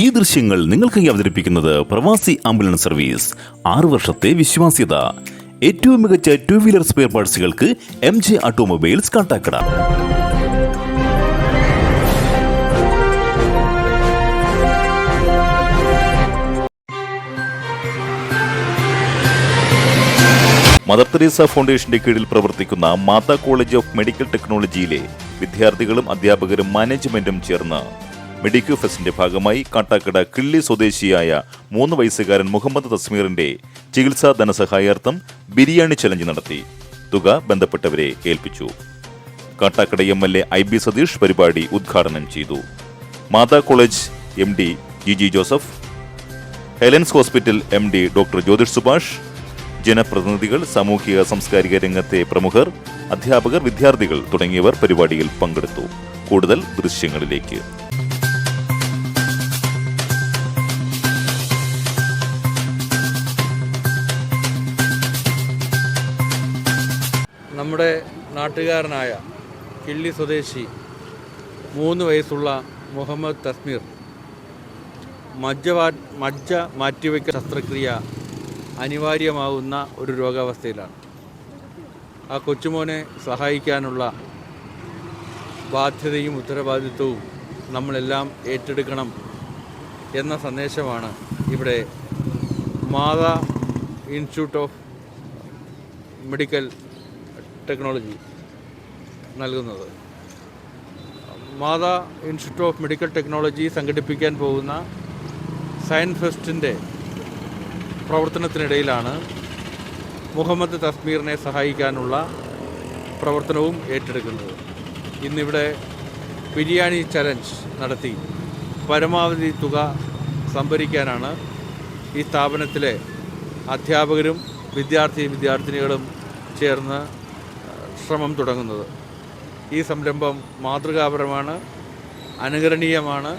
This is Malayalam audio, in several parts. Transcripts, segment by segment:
ഈ ദൃശ്യങ്ങൾ നിങ്ങൾക്കായി അവതരിപ്പിക്കുന്നത് പ്രവാസി ആംബുലൻസ് സർവീസ്. ആറു വർഷത്തെ വിശ്വാസ്യത. ഏറ്റവും മികച്ച two wheeler spare പാർട്സുകൾക്ക് M J automobiles Kattakada. Mother Teresa ഫൗണ്ടേഷന്റെ കീഴിൽ പ്രവർത്തിക്കുന്ന മാതാ കോളേജ് ഓഫ് മെഡിക്കൽ ടെക്നോളജിയിലെ വിദ്യാർത്ഥികളും അധ്യാപകരും മാനേജ്മെന്റും ചേർന്ന് മെഡിക്കൽ ഫെസ്റ്റിന്റെ ഭാഗമായി കാട്ടാക്കട കിള്ളി സ്വദേശിയായ മൂന്ന് വയസ്സുകാരൻ മുഹമ്മദ് തസ്മീറിന്റെ ചികിത്സാ ധനസഹായാർത്ഥം ബിരിയാണി ചലഞ്ച് നടത്തി. തുക ബന്ധപ്പെട്ടവരെ ഏൽപ്പിച്ചു. Kattakada M L A I B Satish പരിപാടി ഉദ്ഘാടനം ചെയ്തു. Mata college M D Giji Joseph Helen's hospital M D doctor Jyothish Subhash ജനപ്രതിനിധികൾ സാമൂഹിക സാംസ്കാരിക രംഗത്തെ പ്രമുഖർ അധ്യാപകർ വിദ്യാർത്ഥികൾ തുടങ്ങിയവർ പരിപാടിയിൽ പങ്കെടുത്തു. കൂടുതൽ ദൃശ്യങ്ങളിലേക്ക്. നമ്മുടെ നാട്ടുകാരനായ കിള്ളി സ്വദേശി മൂന്ന് വയസ്സുള്ള മുഹമ്മദ് തസ്മീർ മജ്ജ മജ്ജ മാറ്റിവെക്കൽ ശസ്ത്രക്രിയ അനിവാര്യമാകുന്ന ഒരു രോഗാവസ്ഥയിലാണ്. ആ കൊച്ചുമോനെ സഹായിക്കാനുള്ള ബാധ്യതയും ഉത്തരവാദിത്വവും നമ്മളെല്ലാം ഏറ്റെടുക്കണം എന്ന സന്ദേശമാണ് ഇവിടെ Mata institute of medical technology നൽകുന്നത്. Mata institute of medical technology സംഘടിപ്പിക്കാൻ പോകുന്ന സയൻസ് ഫെസ്റ്റിന്റെ പ്രവർത്തനത്തിനിടയിലാണ് മുഹമ്മദ് തസ്മീറിനെ സഹായിക്കാനുള്ള പ്രവർത്തനവും ഏറ്റെടുക്കുന്നത്. ഇന്നിവിടെ ബിരിയാണി ചലഞ്ച് നടത്തി. പരമാവധി തുക സംഭരിക്കാനാണ് ഈ സ്ഥാപനത്തിലെ അധ്യാപകരും വിദ്യാർത്ഥി വിദ്യാർത്ഥിനികളും ചേർന്ന് ശ്രമം തുടങ്ങുന്നത്. ഈ സംരംഭം മാതൃകാപരമാണ് അനുകരണീയമാണ്.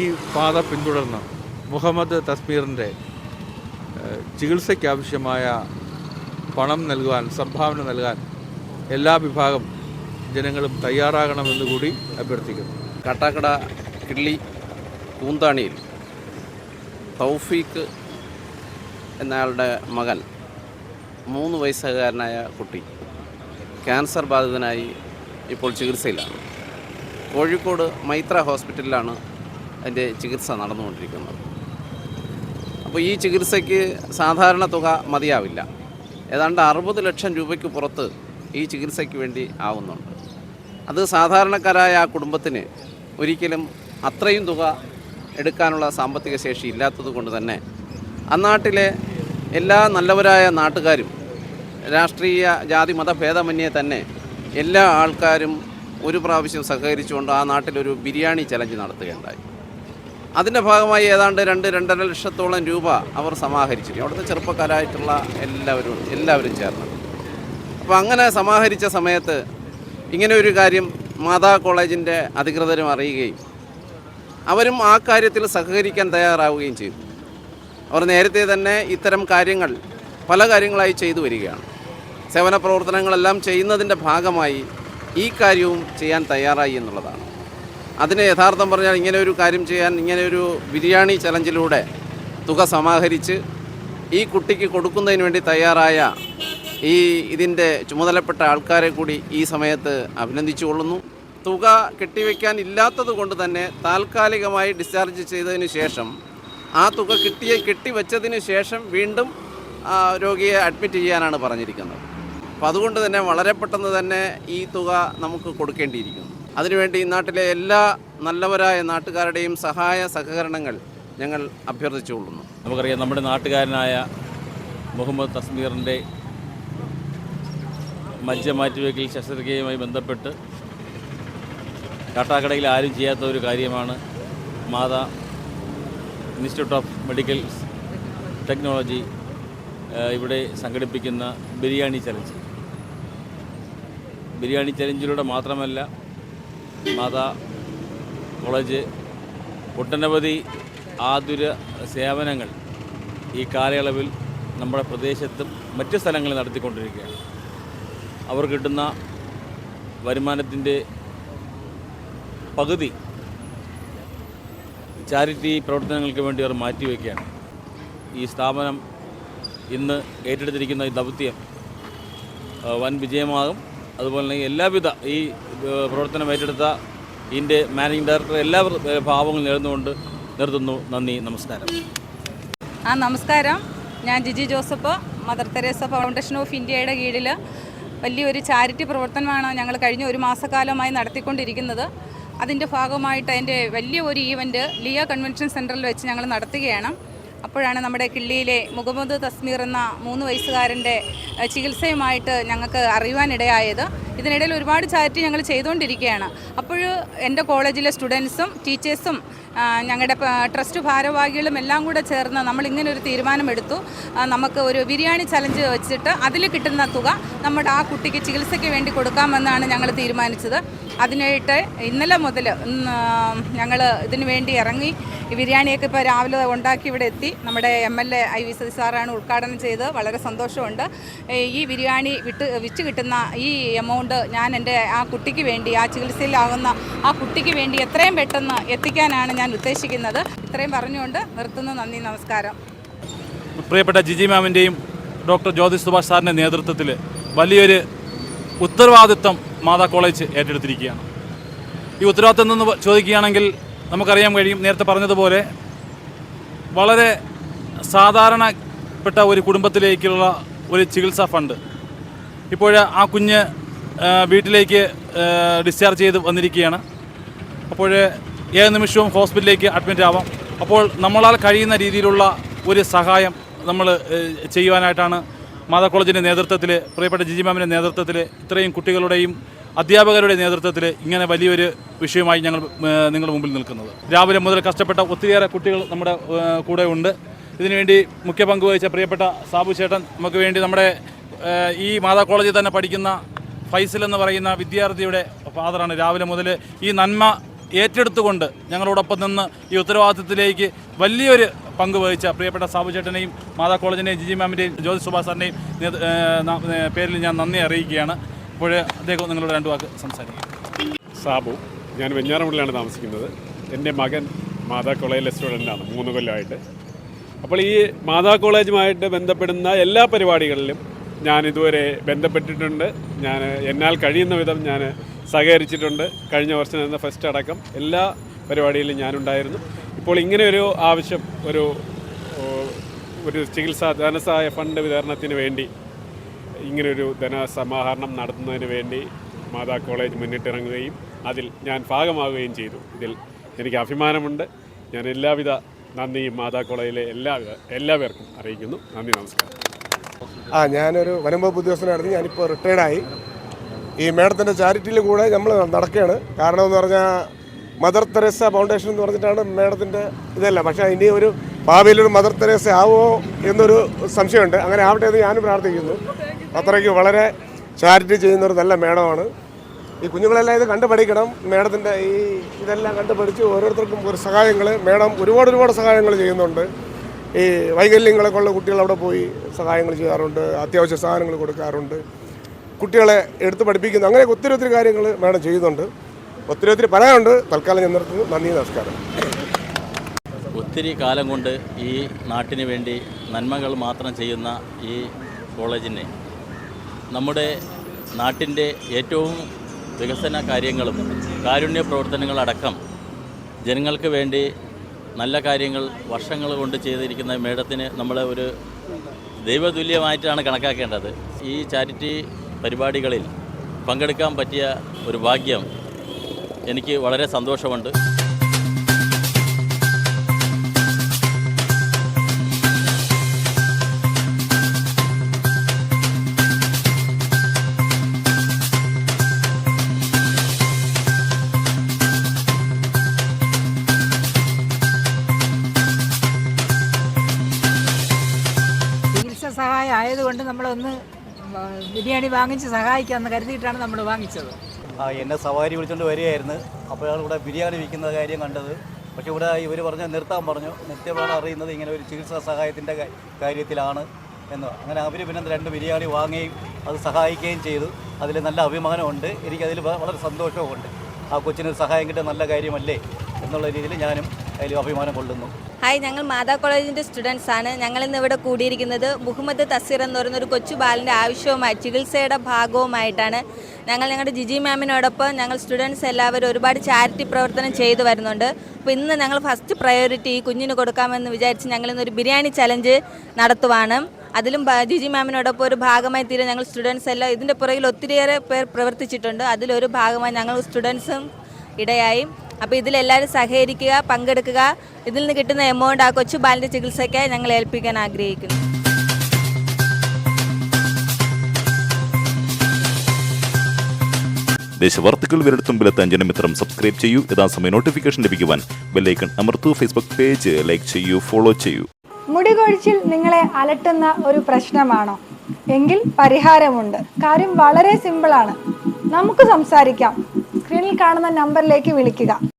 ഈ പാത പിന്തുടർന്ന് മുഹമ്മദ് തസ്മീറിന്റെ ചികിത്സയ്ക്കാവശ്യമായ പണം നൽകുവാൻ സംഭാവന നൽകാൻ എല്ലാ വിഭാഗം ജനങ്ങളും തയ്യാറാകണമെന്ന് കൂടി അഭ്യർത്ഥിക്കുന്നു. കാട്ടാക്കട കിള്ളി കൂന്താണിയിൽ തൗഫീഖ് എന്നയാളുടെ മകൻ മൂന്ന് വയസ്സുകാരനായ കുട്ടി. ക്യാൻസർ ബാധിതനായി ഇപ്പോൾ ചികിത്സയിലാണ് കോഴിക്കോട് മൈത്ര ഹോസ്പിറ്റലിലാണ് അതിന്റെ ചികിത്സ നടന്നുകൊണ്ടിരിക്കുന്നത്. അപ്പോൾ ഈ ചികിത്സയ്ക്ക് സാധാരണ തുക മതിയാവില്ല. ഏതാണ്ട് അറുപത് ലക്ഷം രൂപയ്ക്ക് പുറത്ത് ഈ ചികിത്സയ്ക്ക് വേണ്ടി ആവുന്നുണ്ട്. അത് സാധാരണക്കാരായ ആ കുടുംബത്തിന് ഒരിക്കലും അത്രയും തുക എടുക്കാനുള്ള സാമ്പത്തിക ശേഷി ഇല്ലാത്തത് കൊണ്ട് തന്നെ അന്നാട്ടിലെ എല്ലാ നല്ലവരായ നാട്ടുകാരും രാഷ്ട്രീയ ജാതി മതഭേദമന്യേ തന്നെ എല്ലാ ആൾക്കാരും ഒരു പ്രാവശ്യം സഹകരിച്ചുകൊണ്ട് ആ നാട്ടിലൊരു ബിരിയാണി ചലഞ്ച് നടത്തുകയുണ്ടായി. അതിന്റെ ഭാഗമായി ഏതാണ്ട് രണ്ട് രണ്ടര ലക്ഷത്തോളം രൂപ അവർ സമാഹരിച്ചിരുന്നു. അവിടുത്തെ ചെറുപ്പക്കാരായിട്ടുള്ള എല്ലാവരും എല്ലാവരും ചേർന്ന്. അപ്പോൾ അങ്ങനെ സമാഹരിച്ച സമയത്ത് ഇങ്ങനെ ഒരു കാര്യം മാതാ കോളേജിന്റെ അധികൃതരും അറിയുകയും അവരും ആ കാര്യത്തിൽ സഹകരിക്കാൻ തയ്യാറാവുകയും ചെയ്തു. അവർ നേരത്തെ തന്നെ ഇത്തരം കാര്യങ്ങൾ പല കാര്യങ്ങളായി ചെയ്തു വരികയാണ്. സേവന പ്രവർത്തനങ്ങളെല്ലാം ചെയ്യുന്നതിന്റെ ഭാഗമായി ഈ കാര്യവും ചെയ്യാൻ തയ്യാറായി എന്നുള്ളതാണ്. അതിന് യഥാർത്ഥം പറഞ്ഞാൽ ഇങ്ങനെ ഒരു കാര്യം ചെയ്യാൻ ഇങ്ങനെ ഒരു ബിരിയാണി ചലഞ്ചിലൂടെ തുക സമാഹരിച്ച് ഈ കുട്ടിക്ക് കൊടുക്കുന്നതിന് വേണ്ടി തയ്യാറായ ഈ ഇതിന്റെ ചുമതലപ്പെട്ട ആൾക്കാരെ കൂടി ഈ സമയത്ത് അഭിനന്ദിച്ചു കൊള്ളുന്നു. തുക കെട്ടിവെക്കാൻ ഇല്ലാത്തത് കൊണ്ട് തന്നെ താൽക്കാലികമായി ഡിസ്ചാർജ് ചെയ്തതിന് ശേഷം ആ തുക കിട്ടിയ കെട്ടിവെച്ചതിന് ശേഷം വീണ്ടും രോഗിയെ അഡ്മിറ്റ് ചെയ്യാനാണ് പറഞ്ഞിരിക്കുന്നത്. അപ്പോൾ അതുകൊണ്ട് തന്നെ വളരെ പെട്ടെന്ന് തന്നെ ഈ തുക നമുക്ക് കൊടുക്കേണ്ടിയിരിക്കുന്നു. അതിനുവേണ്ടി ഈ നാട്ടിലെ എല്ലാ നല്ലവരായ നാട്ടുകാരുടെയും സഹായ സഹകരണങ്ങൾ ഞങ്ങൾ അഭ്യർത്ഥിച്ചുകൊള്ളുന്നു നമുക്കറിയാം നമ്മുടെ നാട്ടുകാരനായ മുഹമ്മദ് തസ്മീറിന്റെ മജ്ജ മാറ്റിവെക്കൽ ശസ്ത്രക്രിയയുമായി ബന്ധപ്പെട്ട് കാട്ടാക്കടയിൽ ആരും ചെയ്യാത്ത ഒരു കാര്യമാണ് Mata institute of medical technology ഇവിടെ സംഘടിപ്പിക്കുന്ന ബിരിയാണി ചലഞ്ച്. ബിരിയാണി ചലഞ്ചിലൂടെ മാത്രമല്ല മാതാ കോളേജ് ഒട്ടനവധി ആതുര സേവനങ്ങൾ ഈ കാലയളവിൽ നമ്മുടെ പ്രദേശത്തും മറ്റ് സ്ഥലങ്ങളിൽ നടത്തിക്കൊണ്ടിരിക്കുകയാണ്. അവർ കിട്ടുന്ന വരുമാനത്തിന്റെ പകുതി ചാരിറ്റി പ്രവർത്തനങ്ങൾക്ക് വേണ്ടി അവർ മാറ്റിവെക്കുകയാണ്. ഈ സ്ഥാപനം ഇന്ന് ഏറ്റെടുത്തിരിക്കുന്ന ഈ ദൗത്യം വൻ വിജയമാകും. അതുപോലെ തന്നെ എല്ലാവിധ ഈ പ്രവർത്തനം ഏറ്റെടുത്ത ഇതിന്റെ മാനേജിംഗ് ഡയറക്ടർ എല്ലാ ഭാവങ്ങളും നേർന്നുകൊണ്ട് നിർത്തുന്നു. നന്ദി നമസ്കാരം. ആ നമസ്കാരം. ഞാൻ Giji Joseph Mother Teresa foundation of ഇന്ത്യയുടെ കീഴിൽ വലിയൊരു ചാരിറ്റി പ്രവർത്തനമാണ് ഞങ്ങൾ കഴിഞ്ഞ ഒരു മാസക്കാലമായി നടത്തിക്കൊണ്ടിരിക്കുന്നത്. അതിന്റെ ഭാഗമായിട്ട് അതിന്റെ വലിയ ഒരു ഈവന്റ് ലിയ കൺവെൻഷൻ സെന്ററിൽ വെച്ച് ഞങ്ങൾ നടത്തുകയാണ്. അപ്പോഴാണ് നമ്മുടെ കിള്ളിയിലെ മുഹമ്മദ് തസ്മീർ എന്ന മൂന്ന് വയസ്സുകാരന്റെ ചികിത്സയുമായിട്ട് ഞങ്ങൾക്ക് അറിയുവാനിടയായത്. ഇതിനിടയിൽ ഒരുപാട് ചാരിറ്റി ഞങ്ങൾ ചെയ്തുകൊണ്ടിരിക്കുകയാണ്. അപ്പോൾ എന്റെ കോളേജിലെ സ്റ്റുഡൻസും ടീച്ചേഴ്സും ഞങ്ങളുടെ ട്രസ്റ്റ് ഭാരവാഹികളും എല്ലാം കൂടെ ചേർന്ന് നമ്മൾ ഇങ്ങനെ ഒരു തീരുമാനമെടുത്തു. നമുക്ക് ഒരു ബിരിയാണി ചലഞ്ച് വെച്ചിട്ട് അതിൽ കിട്ടുന്ന തുക നമ്മുടെ ആ കുട്ടിക്ക് ചികിത്സയ്ക്ക് വേണ്ടി കൊടുക്കാമെന്നാണ് ഞങ്ങൾ തീരുമാനിച്ചത്. അതിനായിട്ട് ഇന്നലെ മുതൽ ഞങ്ങൾ ഇതിനു വേണ്ടി ഇറങ്ങി ബിരിയാണിയൊക്കെ ഇപ്പോൾ രാവിലെ ഉണ്ടാക്കി ഇവിടെ എത്തി. നമ്മുടെ M L A I V Sathi സാറാണ് ഉദ്ഘാടനം ചെയ്ത് വളരെ സന്തോഷമുണ്ട്. ഈ ബിരിയാണി വിട്ട് വിറ്റ് കിട്ടുന്ന ഈ എമൗണ്ട് ഞാൻ എന്റെ ആ കുട്ടിക്ക് വേണ്ടി ആ ചികിത്സയിലാകുന്ന ആ കുട്ടിക്ക് വേണ്ടി എത്രയും പെട്ടെന്ന് എത്തിക്കാനാണ് ഞാൻ ഉദ്ദേശിക്കുന്നത്. ഇത്രയും പറഞ്ഞുകൊണ്ട് നിർത്തുന്നു. നന്ദി നമസ്കാരം. പ്രിയപ്പെട്ട ജിജി മാമിന്റെയും ഡോക്ടർ ജ്യോതിഷ് സുഭാഷ് സാറിന്റെ നേതൃത്വത്തിൽ വലിയൊരു ഉത്തരവാദിത്വം മാതാ കോളേജ് ഏറ്റെടുത്തിരിക്കുകയാണ്. ഈ ഉത്തരവാദിത്വം എന്ന് ചോദിക്കുകയാണെങ്കിൽ നമുക്കറിയാൻ കഴിയും നേരത്തെ പറഞ്ഞതുപോലെ വളരെ സാധാരണപ്പെട്ട ഒരു കുടുംബത്തിലേക്കുള്ള ഒരു ചികിത്സാ ഫണ്ട്. ഇപ്പോൾ ആ കുഞ്ഞ് വീട്ടിലേക്ക് ഡിസ്ചാർജ് ചെയ്ത് വന്നിരിക്കുകയാണ്. അപ്പോൾ ഏത് നിമിഷവും ഹോസ്പിറ്റലിലേക്ക് അഡ്മിറ്റ് ആവാം. അപ്പോൾ നമ്മളാൽ കഴിയുന്ന രീതിയിലുള്ള ഒരു സഹായം നമ്മൾ ചെയ്യുവാനായിട്ടാണ് മാതാ കോളേജിന്റെ നേതൃത്വത്തിൽ പ്രിയപ്പെട്ട ജിജി മാമിന്റെ നേതൃത്വത്തിൽ ഇത്രയും കുട്ടികളുടെയും അധ്യാപകരുടെ നേതൃത്വത്തിൽ ഇങ്ങനെ വലിയൊരു വിഷയമായി ഞങ്ങൾ നിങ്ങളുടെ മുമ്പിൽ നിൽക്കുന്നത്. രാവിലെ മുതൽ കഷ്ടപ്പെട്ട ഒത്തിരിയേറെ കുട്ടികൾ നമ്മുടെ കൂടെ ഉണ്ട്. ഇതിനുവേണ്ടി മുഖ്യ പങ്ക് വഹിച്ച പ്രിയപ്പെട്ട സാബു ചേട്ടൻ നമുക്ക് വേണ്ടി നമ്മുടെ ഈ മാതാ കോളേജിൽ തന്നെ പഠിക്കുന്ന ഫൈസൽ എന്ന് പറയുന്ന വിദ്യാർത്ഥിയുടെ ഫാദറാണ്. രാവിലെ മുതൽ ഈ നന്മ ഏറ്റെടുത്തുകൊണ്ട് ഞങ്ങളോടൊപ്പം നിന്ന് ഈ ഉത്തരവാദിത്തത്തിലേക്ക് വലിയൊരു പങ്ക് വഹിച്ച പ്രിയപ്പെട്ട സാബു ചേട്ടനെയും മാതാ കോളേജിനെയും ജിജി മാമിന്റെയും ജ്യോതി സുഭാഷ് സാറിന്റെയും പേരിൽ ഞാൻ നന്ദി അറിയിക്കുകയാണ്. അപ്പോൾ അദ്ദേഹം നിങ്ങളോട് രണ്ട് വാക്ക് സംസാരിക്കും. സാബു ഞാൻ വെഞ്ഞാറമുള്ളിലാണ് താമസിക്കുന്നത്. എന്റെ മകൻ മാതാ കോളേജിലെ സ്റ്റുഡന്റാണ് മൂന്ന് കൊല്ലമായിട്ട്. അപ്പോൾ ഈ മാതാ കോളേജുമായിട്ട് ബന്ധപ്പെടുന്ന എല്ലാ പരിപാടികളിലും ഞാൻ ഇതുവരെ ബന്ധപ്പെട്ടിട്ടുണ്ട്. ഞാൻ എന്നാൽ കഴിയുന്ന വിധം ഞാൻ സഹകരിച്ചിട്ടുണ്ട്. കഴിഞ്ഞ വർഷം നടന്ന ഫസ്റ്റ് അടക്കം എല്ലാ പരിപാടിയിലും ഞാനുണ്ടായിരുന്നു. ഇപ്പോൾ ഇങ്ങനെ ഒരു ആവശ്യം ഒരു ഒരു ചികിത്സാ ധനസഹായ ഫണ്ട് വിതരണത്തിന് വേണ്ടി ഇങ്ങനൊരു ധനസമാഹരണം നടത്തുന്നതിന് വേണ്ടി മാതാ കോളേജ് മുന്നിട്ടിറങ്ങുകയും അതിൽ ഞാൻ ഭാഗമാവുകയും ചെയ്തു. ഇതിൽ എനിക്ക് അഭിമാനമുണ്ട്. ഞാൻ എല്ലാവിധ നന്ദിയും മാതാ കോളേജിലെ എല്ലാ എല്ലാവർക്കും അറിയിക്കുന്നു. നന്ദി നമസ്കാരം. ആ ഞാനൊരു വനംവകുപ്പ് ഉദ്യോഗസ്ഥനായിരുന്നു ഞാനിപ്പോൾ റിട്ടയർഡായി ഈ മേഡത്തിന്റെ ചാരിറ്റിയിൽ കൂടെ നമ്മൾ നടക്കുകയാണ്. കാരണം എന്ന് പറഞ്ഞാൽ മദർ തെരേസ ഫൗണ്ടേഷൻ എന്ന് പറഞ്ഞിട്ടാണ് മേഡത്തിന്റെ ഇതല്ല. പക്ഷേ ഇനി ഒരു ഭാവിയിലൊരു മദർ തെരേസ ആവുമോ എന്നൊരു സംശയമുണ്ട്. അങ്ങനെ ആവട്ടെ എന്ന് ഞാനും പ്രാർത്ഥിക്കുന്നു. അത്രയ്ക്ക് വളരെ ചാരിറ്റി ചെയ്യുന്ന ഒരു നല്ല മേഡമാണ്. ഈ കുഞ്ഞുങ്ങളെല്ലാം ഇത് കണ്ടുപഠിക്കണം. മേഡത്തിന്റെ ഈ ഇതെല്ലാം കണ്ടുപഠിച്ച് ഓരോരുത്തർക്കും ഒരു സഹായങ്ങൾ മേഡം ഒരുപാട് ഒരുപാട് സഹായങ്ങൾ ചെയ്യുന്നുണ്ട്. ഈ വൈകല്യങ്ങളൊക്കെ ഉള്ള കുട്ടികൾ അവിടെ പോയി സഹായങ്ങൾ ചെയ്യാറുണ്ട് അത്യാവശ്യ സാധനങ്ങൾ കൊടുക്കാറുണ്ട്. കുട്ടികളെ എടുത്ത് പഠിപ്പിക്കുന്നു. അങ്ങനെ ഒത്തിരി ഒത്തിരി കാര്യങ്ങൾ മേഡം ചെയ്യുന്നുണ്ട്. ഒത്തിരി ഒത്തിരി പറയാനുണ്ട്. തൽക്കാലം ഞാൻ നിർത്തുന്നു. നന്ദി നമസ്കാരം. ഒത്തിരി കാലം കൊണ്ട് ഈ നാട്ടിന് വേണ്ടി നന്മകൾ മാത്രം ചെയ്യുന്ന ഈ കോളേജിനെ നമ്മുടെ നാട്ടിന്റെ ഏറ്റവും വികസന കാര്യങ്ങളും കാരുണ്യ പ്രവർത്തനങ്ങളടക്കം ജനങ്ങൾക്ക് വേണ്ടി നല്ല കാര്യങ്ങൾ വർഷങ്ങൾ കൊണ്ട് ചെയ്തിരിക്കുന്ന മേഡത്തിന് നമ്മൾ ഒരു ദൈവതുല്യമായിട്ടാണ് കണക്കാക്കേണ്ടത്. ഈ ചാരിറ്റി പരിപാടികളിൽ പങ്കെടുക്കാൻ പറ്റിയ ഒരു ഭാഗ്യം എനിക്ക് വളരെ സന്തോഷമുണ്ട്. ബിരിയാണി വാങ്ങിച്ച് സഹായിക്കാമെന്ന് കരുതിയിട്ടാണ് നമ്മൾ വാങ്ങിച്ചത്. ആ എന്നെ സവാരി വിളിച്ചുകൊണ്ട് വരികയായിരുന്നു. അപ്പോൾ അയാൾ ഇവിടെ ബിരിയാണി വിൽക്കുന്ന കാര്യം കണ്ടത്. പക്ഷേ ഇവിടെ ഇവർ പറഞ്ഞു നിർത്താൻ പറഞ്ഞു. നിത്യമാണ് അറിയുന്നത് ഇങ്ങനെ ഒരു ചികിത്സാ സഹായത്തിന്റെ കാര്യത്തിലാണ് എന്ന്. അങ്ങനെ അവർ പിന്നെ രണ്ട് ബിരിയാണി വാങ്ങുകയും അത് സഹായിക്കുകയും ചെയ്തു. അതിൽ നല്ല അഭിമാനമുണ്ട്. എനിക്കതിൽ വളരെ സന്തോഷവുമുണ്ട്. ആ കൊച്ചിനൊരു സഹായം കിട്ടിയ നല്ല കാര്യമല്ലേ എന്നുള്ള രീതിയിൽ ഞാനും അതിൽ അഭിമാനം കൊള്ളുന്നു. ഹായ് ഞങ്ങൾ മാതാ കോളേജിന്റെ സ്റ്റുഡൻസ് ആണ്. ഞങ്ങൾ ഇന്ന് ഇവിടെ കൂടിയിരിക്കുന്നത് മുഹമ്മദ് തസീർ എന്ന് പറയുന്ന ഒരു കൊച്ചു ബാലിന്റെ ആവശ്യവുമായി ചികിത്സയുടെ ഭാഗവുമായിട്ടാണ്. ഞങ്ങൾ ഞങ്ങളുടെ ജിജി മാമിനോടൊപ്പം ഞങ്ങൾ സ്റ്റുഡൻസ് എല്ലാവരും ഒരുപാട് ചാരിറ്റി പ്രവർത്തനം ചെയ്തു വരുന്നുണ്ട്. അപ്പോൾ ഇന്ന് ഞങ്ങൾ ഫസ്റ്റ് പ്രയോറിറ്റി ഈ കുഞ്ഞിന് കൊടുക്കാമെന്ന് വിചാരിച്ച് ഞങ്ങൾ ഇന്നൊരു ബിരിയാണി ചലഞ്ച് നടത്തുവാണ്. അതിലും ജിജി മാമിനോടൊപ്പം ഒരു ഭാഗമായി തീരെ ഞങ്ങൾ സ്റ്റുഡൻസ് എല്ലാം ഇതിന്റെ പുറകിൽ ഒത്തിരിയേറെ പേർ പ്രവർത്തിച്ചിട്ടുണ്ട്. അതിലൊരു ഭാഗമായി ഞങ്ങൾ സ്റ്റുഡൻസും ഇടയായി. അപ്പോൾ ഇതിലെല്ലാവരും സഹകരിക്കുക പങ്കെടുക്കുക. ഇതിൽ നിന്ന് കിട്ടുന്ന എമൗണ്ട് ആ കൊച്ചു ബാലിന്റെ ചികിത്സയ്ക്കായി ഞങ്ങൾ ഏൽപ്പിക്കാൻ ആഗ്രഹിക്കുന്നു. ദേശവാർത്തകൾ വിരൽത്തുമ്പിലെത്താൻ ജനമിത്രം സബ്സ്ക്രൈബ് ചെയ്യൂ. യഥാസമയം നോട്ടിഫിക്കേഷൻ ലഭിക്കുവാൻ ബെല്ലൈക്കൺ അമർത്തു. ഫേസ്ബുക്ക് പേജ് ലൈക്ക് ചെയ്യൂ ഫോളോ ചെയ്യൂ. മുടി കൊഴിച്ചിൽ നിങ്ങളെ അലട്ടുന്ന ഒരു പ്രശ്നമാണോ? എങ്കിൽ പരിഹാരമുണ്ട്. കാര്യം വളരെ സിമ്പിളാണ് നമുക്ക് സംസാരിക്കാം. സ്ക്രീനിൽ കാണുന്ന നമ്പറിലേക്ക് വിളിക്കുക.